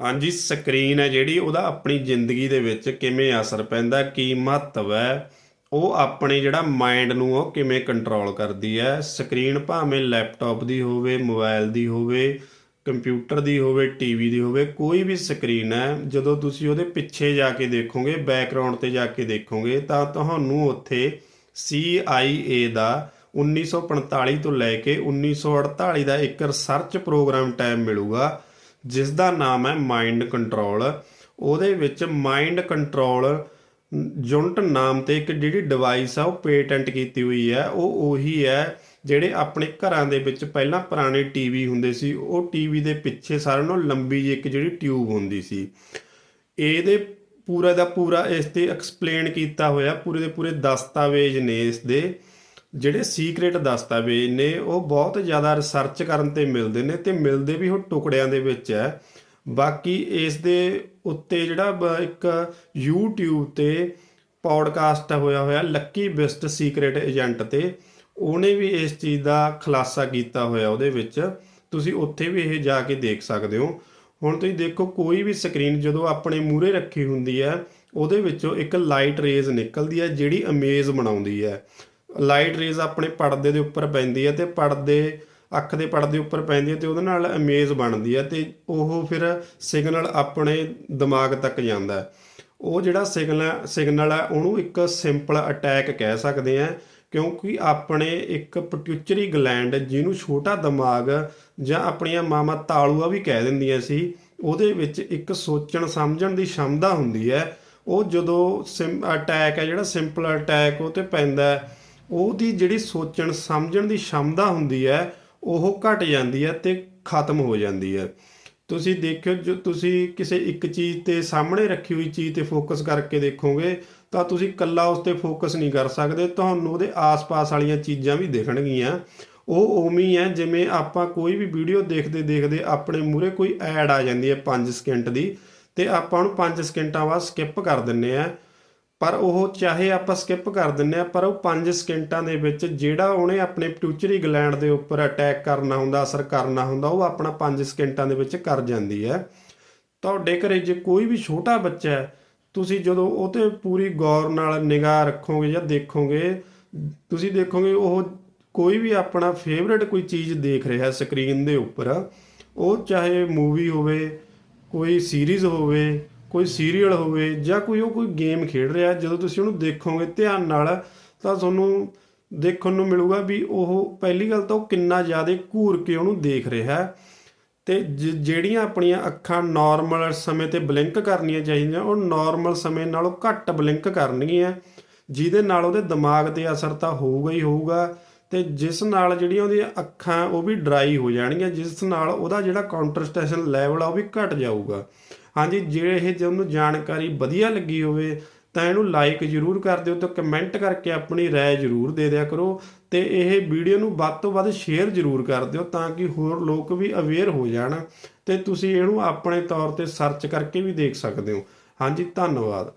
ਹਾਂਜੀ, ਸਕਰੀਨ ਹੈ ਜਿਹੜੀ, ਉਹਦਾ ਆਪਣੀ ਜ਼ਿੰਦਗੀ ਦੇ ਵਿੱਚ ਕਿਵੇਂ ਅਸਰ ਪੈਂਦਾ, ਕੀ ਮਹੱਤਵ ਹੈ, ਉਹ ਆਪਣੇ ਜਿਹੜਾ ਮਾਈਂਡ ਨੂੰ ਉਹ ਕਿਵੇਂ ਕੰਟਰੋਲ ਕਰਦੀ ਹੈ। ਸਕਰੀਨ ਭਾਵੇਂ ਲੈਪਟਾਪ ਦੀ ਹੋਵੇ ਮੋਬਾਈਲ ਦੀ ਹੋਵੇ, ਕੰਪਿਊਟਰ ਦੀ ਹੋਵੇ, ਟੀਵੀ ਦੀ ਹੋਵੇ, ਕੋਈ ਵੀ ਸਕਰੀਨ ਹੈ, ਜਦੋਂ ਤੁਸੀਂ ਉਹਦੇ ਪਿੱਛੇ ਜਾ ਕੇ ਦੇਖੋਗੇ, ਬੈਕਗ੍ਰਾਉਂਡ ਤੇ ਜਾ ਕੇ ਦੇਖੋਗੇ, ਤਾਂ ਤੁਹਾਨੂੰ ਉੱਥੇ CIA ਦਾ 1945 ਤੋਂ ਲੈ ਕੇ 1948 ਦਾ ਇੱਕ ਰਿਸਰਚ ਪ੍ਰੋਗਰਾਮ ਟਾਈਮ ਮਿਲੂਗਾ। ਜਿਸ ਦਾ ਨਾਮ ਹੈ ਮਾਈਂਡ ਕੰਟਰੋਲ ਉਹਦੇ ਵਿੱਚ ਮਾਈਂਡ ਕੰਟਰੋਲ ਯੂਨਿਟ ਨਾਮ ਤੇ ਇੱਕ ਜਿਹੜੀ ਡਿਵਾਈਸ ਆ, ਉਹ ਪੇਟੈਂਟ ਕੀਤੀ ਹੋਈ ਹੈ। ਉਹ ਉਹੀ ਹੈ ਜਿਹੜੇ ਆਪਣੇ ਘਰਾਂ ਦੇ ਵਿੱਚ ਪਹਿਲਾਂ ਪੁਰਾਣੇ ਟੀਵੀ ਹੁੰਦੇ ਸੀ, ਉਹ ਟੀਵੀ ਦੇ ਪਿੱਛੇ ਸਾਰਿਆਂ ਨਾਲੋਂ ਲੰਬੀ ਜਿਹੀ ਇੱਕ ਜਿਹੜੀ ਟਿਊਬ ਹੁੰਦੀ ਸੀ। ਇਹਦੇ ਪੂਰਾ ਦਾ ਪੂਰਾ ਇਸ ਤੇ ਐਕਸਪਲੇਨ ਕੀਤਾ ਹੋਇਆ, ਪੂਰੇ ਦੇ ਪੂਰੇ ਦਸਤਾਵੇਜ਼ ਨੇ ਇਸ ਦੇ। ਜਿਹੜੇ ਸੀਕ੍ਰੀਟ ਦਸਤਾਵੇਜ਼ ਨੇ, ਉਹ ਬਹੁਤ ਜ਼ਿਆਦਾ ਰਿਸਰਚ ਕਰਨ ਤੇ ਮਿਲਦੇ ਨੇ ਤੇ ਮਿਲਦੇ ਵੀ ਉਹ ਟੁਕੜਿਆਂ ਦੇ ਵਿੱਚ ਹੈ। ਬਾਕੀ ਇਸ ਦੇ ਉੱਤੇ ਜਿਹੜਾ ਇੱਕ YouTube ਤੇ ਪੌਡਕਾਸਟ ਹੋਇਆ ਹੋਇਆ ਲੱਕੀ ਬਿਸਟ ਸੀਕ੍ਰੀਟ ਏਜੰਟ ਤੇ, ਉਹਨੇ ਵੀ ਇਸ ਚੀਜ਼ ਦਾ ਖੁਲਾਸਾ ਕੀਤਾ ਹੋਇਆ ਉਹਦੇ ਵਿੱਚ। ਤੁਸੀਂ ਉੱਥੇ ਵੀ ਇਹ ਜਾ ਕੇ ਦੇਖ ਸਕਦੇ ਹੋ। ਹੁਣ ਤੁਸੀਂ ਦੇਖੋ, ਕੋਈ ਵੀ ਸਕਰੀਨ ਜਦੋਂ ਆਪਣੇ ਮੂਹਰੇ ਰੱਖੀ ਹੁੰਦੀ ਹੈ, ਉਹਦੇ ਵਿੱਚੋਂ ਇੱਕ ਲਾਈਟ ਰੇਜ਼ ਨਿਕਲਦੀ ਹੈ, ਜਿਹੜੀ ਅਮੇਜ਼ ਬਣਾਉਂਦੀ ਹੈ। ਲਾਈਟ ਰੇਜ਼ ਆਪਣੇ ਪਰਦੇ ਦੇ ਉੱਪਰ ਪੈਂਦੀ ਹੈ ਤੇ ਪਰਦੇ, ਅੱਖ ਦੇ ਪਰਦੇ ਉੱਪਰ ਪੈਂਦੀ ਹੈ ਤੇ ਉਹਦੇ ਨਾਲ ਅਮੇਜ਼ ਬਣਦੀ ਹੈ ਤੇ ਉਹ ਫਿਰ ਸਿਗਨਲ ਆਪਣੇ ਦਿਮਾਗ ਤੱਕ ਜਾਂਦਾ ਹੈ। ਉਹ ਜਿਹੜਾ ਸਿਗਨਲ ਸਿਗਨਲ ਹੈ, ਉਹਨੂੰ ਇੱਕ ਸਿੰਪਲ ਅਟੈਕ ਕਹਿ ਸਕਦੇ ਆ ਕਿਉਂਕਿ ਆਪਣੇ ਇੱਕ ਪਟਿਊਚਰੀ ਗਲੈਂਡ ਜਿਹਨੂੰ ਛੋਟਾ ਦਿਮਾਗ ਜਾਂ ਆਪਣੀਆਂ ਮਾਮਾ ਤਾਲੂਆ ਵੀ ਕਹਿ ਦਿੰਦੀਆਂ ਸੀ, ਉਹਦੇ ਵਿੱਚ ਇੱਕ ਸੋਚਣ, ਸਮਝਣ ਦੀ ਸ਼ਮਤਾ ਹੁੰਦੀ ਹੈ। ਉਹ ਜਦੋਂ ਅਟੈਕ ਹੈ, ਜਿਹੜਾ ਸਿੰਪਲ ਅਟੈਕ ਉਹ ਤੇ ਪੈਂਦਾ ਉਹਦੀ ਜਿਹੜੀ ਸੋਚਣ, ਸਮਝਣ ਦੀ ਸ਼ਮਤਾ ਹੁੰਦੀ ਹੈ, ਉਹ ਘਟ ਜਾਂਦੀ ਹੈ ਤੇ ਖਤਮ ਹੋ ਜਾਂਦੀ ਹੈ। ਤੁਸੀਂ ਦੇਖਿਓ, ਜੋ ਤੁਸੀਂ ਕਿਸੇ ਇੱਕ ਚੀਜ਼ ਤੇ ਸਾਹਮਣੇ ਰੱਖੀ ਹੋਈ ਚੀਜ਼ ਤੇ ਫੋਕਸ ਕਰਕੇ ਦੇਖੋਗੇ, ਤਾਂ ਤੁਸੀਂ ਇਕੱਲਾ ਉਸ ਤੇ ਫੋਕਸ ਨਹੀਂ ਕਰ ਸਕਦੇ। ਤੁਹਾਨੂੰ ਉਹਦੇ ਆਸ-ਪਾਸ ਵਾਲੀਆਂ ਚੀਜ਼ਾਂ ਵੀ ਦਿਖਣਗੀਆਂ। ਉਹ ਉਵੇਂ ਹੀ ਹੈ, ਜਿਵੇਂ ਆਪਾਂ ਕੋਈ ਵੀ ਵੀਡੀਓ ਦੇਖਦੇ ਦੇਖਦੇ ਆਪਣੇ ਮੂਹਰੇ ਕੋਈ ਐਡ ਆ ਜਾਂਦੀ ਹੈ 5 ਸਕਿੰਟ ਦੀ, ਤੇ ਆਪਾਂ ਉਹਨੂੰ 5 ਸਕਿੰਟਾਂ ਬਾਅਦ ਸਕਿਪ ਕਰ ਦਿੰਨੇ ਆ ਪਰ ਉਹ ਚਾਹੇ ਆਪਾਂ ਸਕਿਪ ਕਰ ਦਿੰਨੇ ਆ ਪਰ ਉਹ 5 ਸਕਿੰਟਾਂ ਦੇ ਵਿੱਚ ਜਿਹੜਾ ਉਹਨੇ ਆਪਣੇ ਪਿਟੂਚਰੀ ਗਲੈਂਡ ਦੇ ਉੱਪਰ ਅਟੈਕ ਕਰਨਾ ਹੁੰਦਾ, ਅਸਰ ਕਰਨਾ ਹੁੰਦਾ, ਉਹ ਆਪਣਾ 5 ਸਕਿੰਟਾਂ ਦੇ ਵਿੱਚ ਕਰ ਜਾਂਦੀ ਹੈ। ਤੁਹਾਡੇ ਘਰੇ ਜੇ ਕੋਈ ਵੀ ਛੋਟਾ ਬੱਚਾ ਹੈ, ਤੁਸੀਂ ਜਦੋਂ ਉਹ ਤੇ ਪੂਰੀ ਗੌਰ ਨਾਲ ਨਿਗਾਹ ਰੱਖੋਗੇ ਜਾਂ ਦੇਖੋਗੇ, ਤੁਸੀਂ ਦੇਖੋਗੇ ਉਹ ਕੋਈ ਵੀ ਆਪਣਾ ਫੇਵਰੇਟ ਕੋਈ ਚੀਜ਼ ਦੇਖ ਰਿਹਾ ਸਕਰੀਨ ਦੇ ਉੱਪਰ, ਉਹ ਚਾਹੇ ਮੂਵੀ ਹੋਵੇ, ਕੋਈ ਸੀਰੀਜ਼ ਹੋਵੇ ਕੋਈ ਸੀਰੀਅਲ ਹੋਵੇ ਜਾਂ ਕੋਈ ਉਹ ਕੋਈ ਗੇਮ ਖੇਡ ਰਿਹਾ, ਜਦੋਂ ਤੁਸੀਂ ਉਹਨੂੰ ਦੇਖੋਗੇ ਧਿਆਨ ਨਾਲ, ਤਾਂ ਤੁਹਾਨੂੰ ਦੇਖਣ ਨੂੰ ਮਿਲੂਗਾ ਵੀ ਉਹ ਪਹਿਲੀ ਗੱਲ ਤਾਂ ਉਹ ਕਿੰਨਾ ਜ਼ਿਆਦਾ ਘੂਰ ਕੇ ਉਹਨੂੰ ਦੇਖ ਰਿਹਾ ਹੈ। ਤੇ ਜ- ਜਿਹੜੀਆਂ ਆਪਣੀਆਂ ਅੱਖਾਂ ਨਾਰਮਲ ਸਮੇਂ ਤੇ ਬਲਿੰਕ ਕਰਨੀਆਂ ਚਾਹੀਦੀਆਂ, ਉਹ ਨਾਰਮਲ ਸਮੇਂ ਨਾਲੋਂ ਘੱਟ ਬਲਿੰਕ ਕਰਨਗੀਆਂ। ਜਿਹਦੇ ਨਾਲ ਉਹਦੇ ਦਿਮਾਗ ਤੇ ਅਸਰ ਤਾਂ ਹੋਊਗਾ ਹੀ ਹੋਊਗਾ, ਤੇ ਜਿਸ ਨਾਲ ਜਿਹੜੀਆਂ ਉਹਦੀਆਂ ਅੱਖਾਂ ਉਹ ਵੀ ਡਰਾਈ ਹੋ ਜਾਣਗੀਆਂ, ਜਿਸ ਨਾਲ ਉਹਦਾ ਜਿਹੜਾ ਕਾਉਂਟਰਸਟੇਸ਼ਨ ਲੈਵਲ ਆ ਉਹ ਵੀ ਘਟ ਜਾਊਗਾ। ਹਾਂਜੀ, ਜੇ ਇਹ ਜੇ ਜਾਣਕਾਰੀ ਵਧੀਆ ਲੱਗੀ ਹੋਵੇ, ਤਾਂ ਇਹਨੂੰ ਲਾਈਕ ਜਰੂਰ ਕਰ ਦਿਓ ਤੇ ਕਮੈਂਟ ਕਰਕੇ ਆਪਣੀ ਰਾਏ ਜਰੂਰ ਦੇ ਦਿਆ ਕਰੋ ਤੇ ਇਹ ਵੀਡੀਓ ਨੂੰ ਵੱਧ ਤੋਂ ਵੱਧ ਸ਼ੇਅਰ ਜਰੂਰ ਕਰ ਦਿਓ ਤਾਂ ਕਿ ਹੋਰ ਲੋਕ ਵੀ ਅਵੇਅਰ ਹੋ ਜਾਣ ਤੇ ਤੁਸੀਂ ਇਹਨੂੰ ਆਪਣੇ ਤੌਰ ਤੇ ਸਰਚ ਕਰਕੇ ਵੀ ਦੇਖ ਸਕਦੇ ਹੋ। ਹਾਂਜੀ, ਧੰਨਵਾਦ।